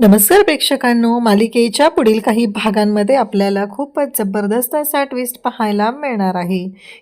नमस्कार प्रेक्षकांनो मालिकेच्या पुढील काही भागांमध्ये आपल्याला खूपच जबरदस्त असा ट्विस्ट पाहायला मिळणार आहे.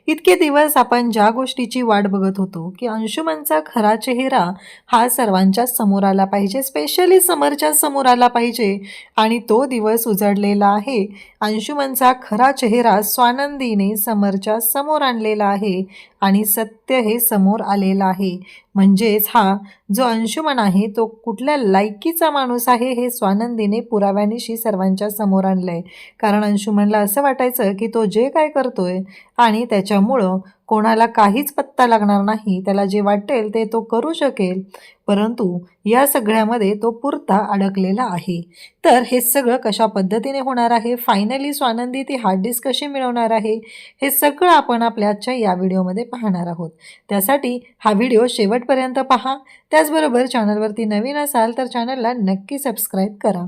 इतके दिवस आपण ज्या गोष्टीची वाट बघत होतो की अंशुमनचा खरा चेहरा हा सर्वांच्या समोर आला पाहिजे स्पेशली समरच्या समोर आला पाहिजे आणि तो दिवस उजडलेला आहे. अंशुमनचा खरा चेहरा स्वानंदीने समरच्या समोर आणलेला आहे. आणि सत्य हे समोर आलेलं आहे. म्हणजेच हा जो अंशुमन आहे तो कुठल्या लायकीचा माणूस आहे हे स्वानंदीने पुराव्यानिशी सर्वांच्या समोर आणलं आहे कारण अंशुमनला असं वाटायचं की तो जे काय करतोय आणि त्याच्यामुळं कोणाला काहीच पत्ता लागणार नाही त्याला जे वाटेल ते तो करू शकेल परंतु या सगळ्यामध्ये तो पुरता अडकलेला आहे. तर हे सगळं कशा पद्धतीने होणार आहे? फायनली स्वानंदी ती हार्ड डिस्क कशी मिळवणार आहे? हे सगळं आपण आपल्या आजच्या या व्हिडिओमध्ये पाहणार आहोत. त्यासाठी हा व्हिडिओ शेवटपर्यंत पहा. त्याचबरोबर चॅनलवरती नवीन असाल तर चॅनलला नक्की सबस्क्राईब करा.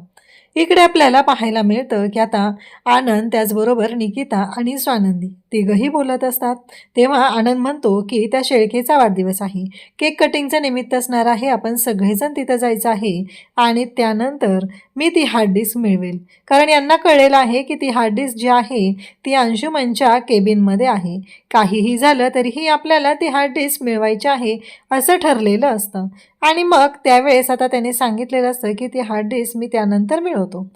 इकडे आपल्याला पाहायला मिळतं की आता आनंद त्याचबरोबर निकिता आणि स्वानंदी. तिघंही बोलत असतात. तेव्हा आनंद म्हणतो की त्या शेळकेचा वाढदिवस आहे. केक कटिंगचं निमित्त असणार आहे. आपण सगळेजण तिथं जायचं आहे. आणि त्यानंतर मी ती हार्ड डिस्क मिळवेल. कारण यांना कळलेलं आहे की ती हार्ड डिस्क जी आहे ती अंशुमनच्या केबिनमध्ये आहे. काहीही झालं तरीही आपल्याला ती हार्ड डिस्क मिळवायची आहे असं ठरलेलं असतं. आणि मग त्यावेळेस आता त्याने सांगितलेलं असतं की ती हार्ड डिस्क मी त्यानंतर मिळवतो.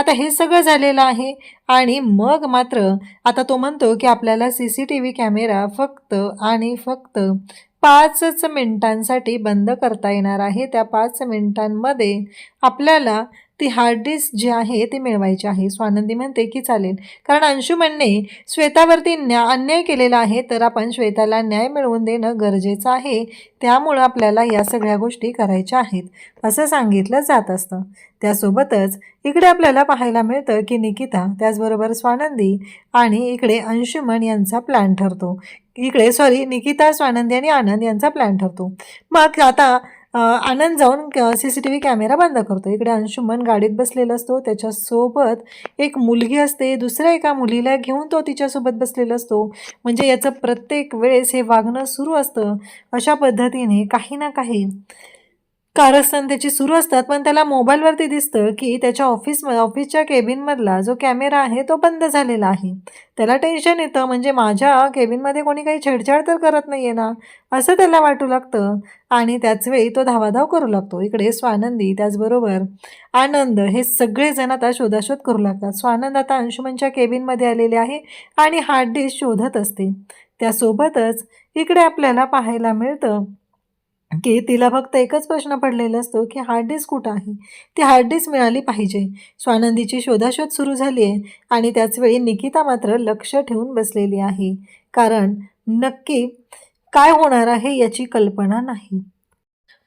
आता हे सगळं झालेलं आहे आणि मग मात्र आता तो म्हणतो की आपल्याला C C T V camera फक्त आणि फक्त पाचच मिनिटांसाठी बंद करता येणार आहे. त्या पाच मिनिटांमध्ये आपल्याला ती हार्ड डिस्क जी आहे ते मिळवायची आहे. स्वानंदी म्हणते की चालेल. कारण अंशुमनने श्वेतावरती न्या अन्याय केलेला आहे तर आपण श्वेताला न्याय मिळवून देणं गरजेचं आहे. त्यामुळं आपल्याला या सगळ्या गोष्टी करायच्या आहेत. असं सांगितलं जात असतं. त्यासोबतच इकडे आपल्याला पाहायला मिळतं की निकिता त्याचबरोबर स्वानंदी आणि इकडे अंशुमन यांचा प्लॅन ठरतो. इकडे सॉरी निकिता स्वानंदी आणि आनंद यांचा प्लॅन ठरतो. मग आता आनंद जाऊन C C T V camera बंद करतो. इकडे अंशुमन गाडीत बसलेला असतो. त्याच्यासोबत एक मुलगी असते. दुसऱ्या एका मुलीला घेऊन तो तिच्यासोबत बसलेला असतो. म्हणजे याचं प्रत्येक वेळेस हे वागणं सुरू असतं. अशा पद्धतीने काही ना काही कारस्थान त्याची सुरू असतात पण त्याला मोबाईलवरती दिसतं की त्याच्या ऑफिस ऑफिसच्या केबिनमधला जो कॅमेरा आहे तो बंद झालेला आहे. त्याला टेन्शन येतं म्हणजे माझ्या केबिनमध्ये कोणी काही छेडछाड तर करत नाही आहे ना? असं त्याला वाटू लागतं. आणि त्याचवेळी तो धावाधाव करू लागतो. इकडे स्वानंदी त्याचबरोबर आनंद हे सगळेजण आता शोधाशोध करू लागतात. स्वानंद आता अंशुमनच्या केबिनमध्ये आलेले आहे आणि हार्ड डिस्क शोधत असते. त्यासोबतच इकडे आपल्याला पाहायला मिळतं की तिला फक्त एकच प्रश्न पडलेला असतो की हार्ड डिस्क कुठं आहे? ती हार्ड डिस्क मिळाली पाहिजे. स्वानंदीची शोधाशोध सुरू झाली आहे आणि त्याचवेळी निकिता मात्र लक्ष ठेवून बसलेली आहे. कारण नक्की काय होणार आहे याची कल्पना नाही.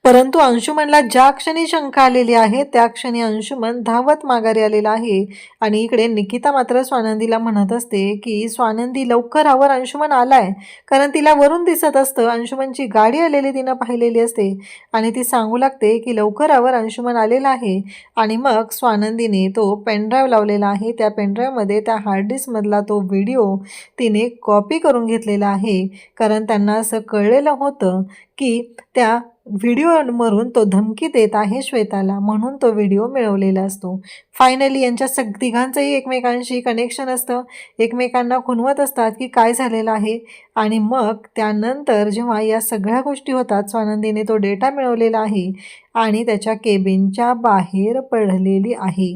परंतु अंशुमनला ज्या क्षणी शंका आलेली आहे त्या क्षणी अंशुमन धावत माघारी आलेला आहे. आणि इकडे निकिता मात्र स्वानंदीला म्हणत असते की स्वानंदी लवकर आवर अंशुमन आलाय. कारण तिला वरून दिसत असतं अंशुमनची गाडी आलेली तिनं पाहिलेली असते. आणि ती सांगू लागते की लवकर आवर अंशुमन आलेला आहे. आणि मग स्वानंदीने तो पेनड्राईव्ह लावलेला आहे. त्या पेनड्राईव्हमध्ये त्या हार्डडिस्कमधला तो व्हिडिओ तिने कॉपी करून घेतलेला आहे. कारण त्यांना असं कळलेलं होतं की त्या व्हिडिओवरून तो धमकी देत आहे श्वेताला म्हणून तो व्हिडिओ मिळवलेला असतो. फायनली यांच्या सग तिघांचंही एकमेकांशी कनेक्शन असतं. एकमेकांना खुनवत असतात की काय झालेलं आहे. आणि मग त्यानंतर जेव्हा या सगळ्या गोष्टी होतात स्वानंदीने तो डेटा मिळवलेला आहे आणि त्याच्या केबिनच्या बाहेर पडलेली आहे.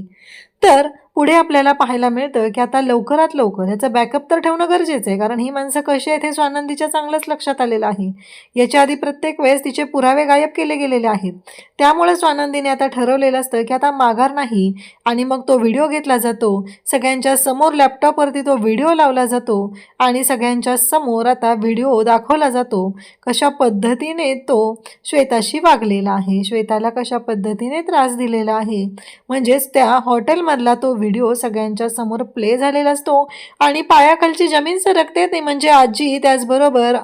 तर पुढे आपल्याला पाहायला मिळतं की आता लवकरात लवकर ह्याचं बॅकअप तर ठेवणं गरजेचं आहे. कारण ही माणसं कशी आहेत हे स्वानंदीच्या चांगलंच लक्षात आलेलं आहे. याच्या आधी प्रत्येक वेळेस तिचे पुरावे गायब केले गेलेले आहेत. त्यामुळेच आनंदीने आता ठरवलेलं असतं की आता माघार नाही आणि मग तो व्हिडिओ घेतला जातो. सगळ्यांच्या समोर लॅपटॉपवरती तो व्हिडिओ लावला जातो आणि सगळ्यांच्या समोर आता व्हिडिओ दाखवला जातो. कशा पद्धतीने तो श्वेताशी वागलेला आहे श्वेताला कशा पद्धतीने त्रास दिलेला आहे म्हणजेच त्या हॉटेलमधला तो व्हिडिओ सगळ्यांच्या समोर प्ले झालेला असतो आणि पायाखालची जमीन सरकते ते म्हणजे आजी त्याचबरोबर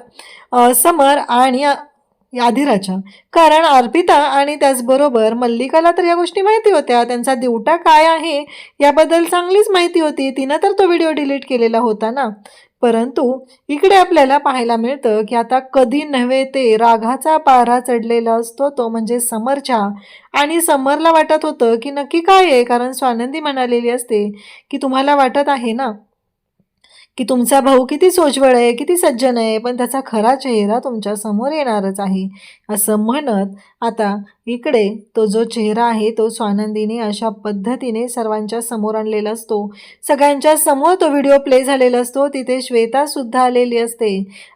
समर आणि आधिराच्या कारण अर्पिता आणि त्याचबरोबर मल्लिकाला तर या गोष्टी माहिती होत्या. त्यांचा दिवटा काय आहे याबद्दल चांगलीच माहिती होती. तिनं तर तो व्हिडिओ डिलीट केलेला होता ना. परंतु इकडे आपल्याला पाहायला मिळतं की आता कधी नव्हे ते रागाचा पारा चढलेला असतो तो म्हणजे समरच्या. आणि समरला वाटत होतं की नक्की काय आहे? कारण स्वानंदी म्हणालेली असते की तुम्हाला वाटत आहे ना? की तुमचा भाऊ किती सोज्वळ आहे किती सज्जन आहे पण त्याचा खरा चेहरा तुमच्यासमोर येणारच आहे असं म्हणत आता इकडे तो जो चेहरा आहे तो स्वानंदीने अशा पद्धतीने सर्वांच्या समोर आणलेला असतो. सगळ्यांच्या समोर तो व्हिडिओ प्ले झालेला असतो तिथे श्वेता सुद्धा आलेली असते.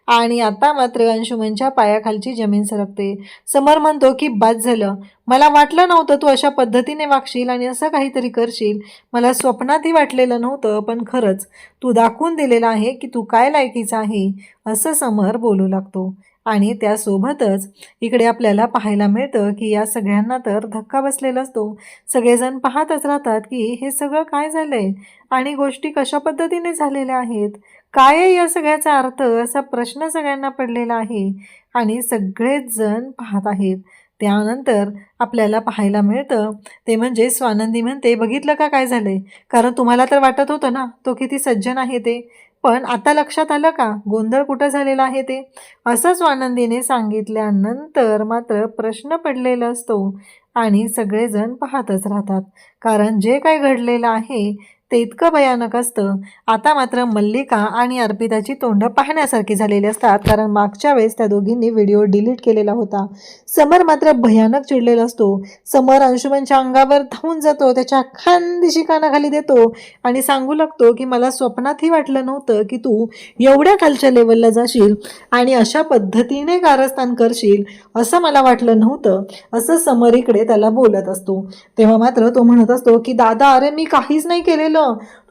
आणि आता मात्र अंशुमनच्या पायाखालची जमीन सरकते. समर म्हणतो की बाद झालं. मला वाटलं नव्हतं तू अशा पद्धतीने वागशील आणि असं काहीतरी करशील. मला स्वप्नातही वाटलेलं नव्हतं पण खरंच तू दाखवून दिलेलं आहे की तू काय लायकीचा आहे असं समर बोलू लागतो. आणि त्यासोबतच इकडे आपल्याला पाहायला मिळतं की या सगळ्यांना तर धक्का बसलेला असतो. सगळेजण पाहतच राहतात की हे सगळं काय झालं आहे आणि गोष्टी कशा पद्धतीने झालेल्या आहेत. काय आहे या सगळ्याचा अर्थ? असा प्रश्न सगळ्यांना पडलेला आहे. आणि सगळेच जण पाहत आहेत. त्यानंतर आपल्याला पाहायला मिळतं. ते म्हणजे स्वानंदी म्हणते बघितलं का काय झालंय? कारण तुम्हाला तर वाटत होतं ना तो किती सज्जन आहे ते. पण आता लक्षात आलं का? गोंधळ कुठं झालेला आहे ते? असं स्वानंदीने सांगितल्यानंतर मात्र प्रश्न पडलेला असतो आणि सगळेजण पाहतच राहतात. कारण जे काय घडलेलं आहे ते इतकं भयानक असतं. आता मात्र मल्लिका आणि अर्पिताची तोंड पाहण्यासारखी झालेली असतात कारण मागच्या वेळेस त्या दोघींनी व्हिडिओ डिलीट केलेला होता. समर मात्र भयानक चिडलेला असतो. समर अंशुमनच्या अंगावर धावून जातो त्याच्या खांदिशी कानाखाली देतो आणि सांगू लागतो की मला स्वप्नातही वाटलं नव्हतं की तू एवढ्या खालच्या लेवलला जाशील आणि अशा पद्धतीने कारस्थान करशील असं मला वाटलं नव्हतं. असं समर इकडे त्याला बोलत असतो. तेव्हा मात्र तो म्हणत असतो की दादा अरे मी काहीच नाही केलेलं.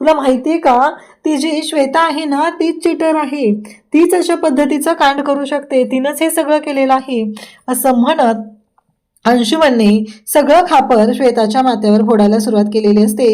तुला माहिती आहे का? ती जी श्वेता आहे ना तीच चिटर आहे. तीच अशा पद्धतीचं कांड करू शकते. तिनंच हे सगळं केलेलं आहे. असं म्हणत अंशुमनने सगळं खापर श्वेताच्या माथ्यावर फोडायला सुरुवात केलेली असते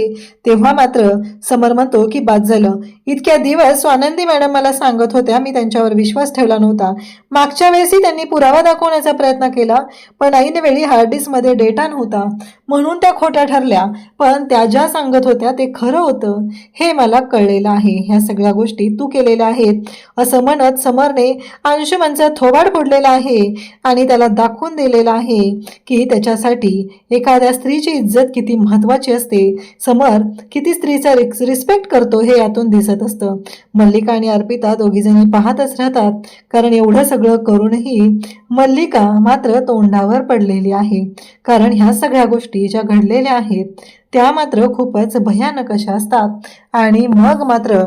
तेव्हा मात्र समर म्हणतो की बाद झालं. इतक्या दिवस स्वानंदी मॅडम मला सांगत होत्या मी त्यांच्यावर विश्वास ठेवला नव्हता. मागच्या वेळेसही त्यांनी पुरावा दाखवण्याचा प्रयत्न केला पण ऐन वेळी हार्ड डिस्कमध्ये डेटा नव्हता. म्हणून त्या खोट्या ठरल्या पण त्या ज्या सांगत होत्या ते खरं होतं. हे मला कळलेलं आहे. ह्या सगळ्या गोष्टी तू केलेल्या आहेत. असं म्हणत समरने अंशुमनचा थोबाड फोडलेला आहे आणि त्याला दाखवून दिलेला आहे. की त्याच्यासाठी एखाद्या स्त्रीची इज्जत किती महत्त्वाची असते समर किती स्त्रीचा रिक्स रिस्पेक्ट करतो हे यातून दिसत असतं. मल्लिका आणि अर्पिता दोघीजणी पाहतच राहतात कारण एवढं सगळं करूनही मल्लिका मात्र तोंडावर पडलेली आहे. कारण ह्या सगळ्या गोष्टी ज्या घडलेल्या आहेत त्या मात्र खूपच भयानक अशा असतात. आणि मग मात्र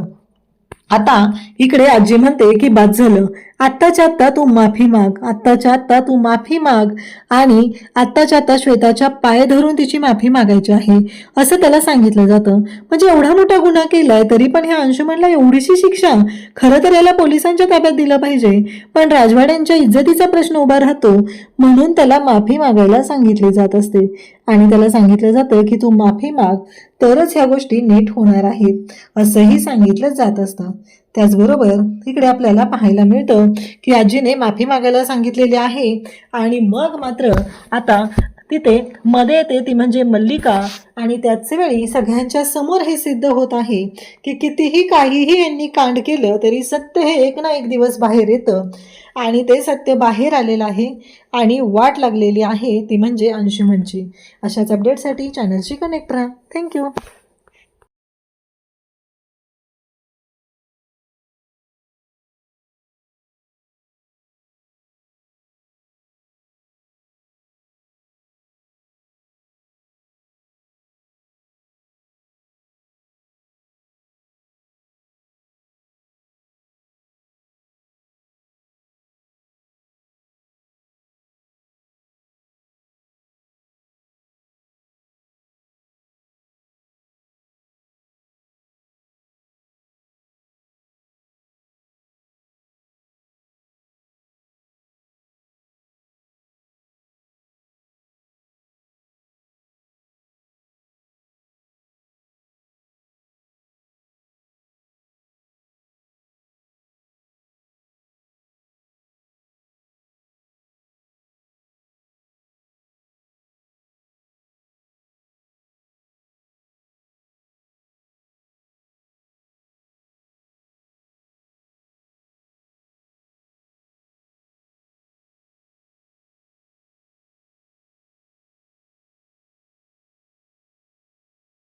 आता इकडे आजी म्हणते की बाद झालं. आत्ताच्या आत्ता तू माफी माग. आत्ताच्या आत्ता तू माफी माग. आणि आत्ताच्या आत्ता श्वेताच्या पाय धरून तिची माफी मागायची आहे. असं त्याला सांगितलं जातं. म्हणजे एवढा मोठा गुन्हा केलाय तरी पण ह्या अंशुमनला एवढीशी शिक्षा खरं तर याला पोलिसांच्या ताब्यात दिलं पाहिजे. पण राजवाड्यांच्या इज्जतीचा प्रश्न उभा राहतो म्हणून त्याला माफी मागायला सांगितली जात असते. आणि त्याला सांगितलं जातं की तू माफी माग तरच ह्या गोष्टी नीट होणार आहेत असंही सांगितलं जात असतं. त्याचबरोबर इकडे आपल्याला पाहायला मिळतं की आजीने माफी मागायला सांगितलेली आहे. आणि मग मात्र आता तिथे मध्ये येते ती म्हणजे मल्लिका. आणि त्याच वेळी सगळ्यांच्या समोर हे सिद्ध होत आहे की कितीही काहीही यांनी कांड केलं तरी सत्य हे एक ना एक दिवस बाहेर येतं. आणि ते सत्य बाहेर आलेलं आहे आणि वाट लागलेली आहे ती म्हणजे अंशुमनची. अशाच अपडेटसाठी चॅनलशी कनेक्ट राहा. थँक्यू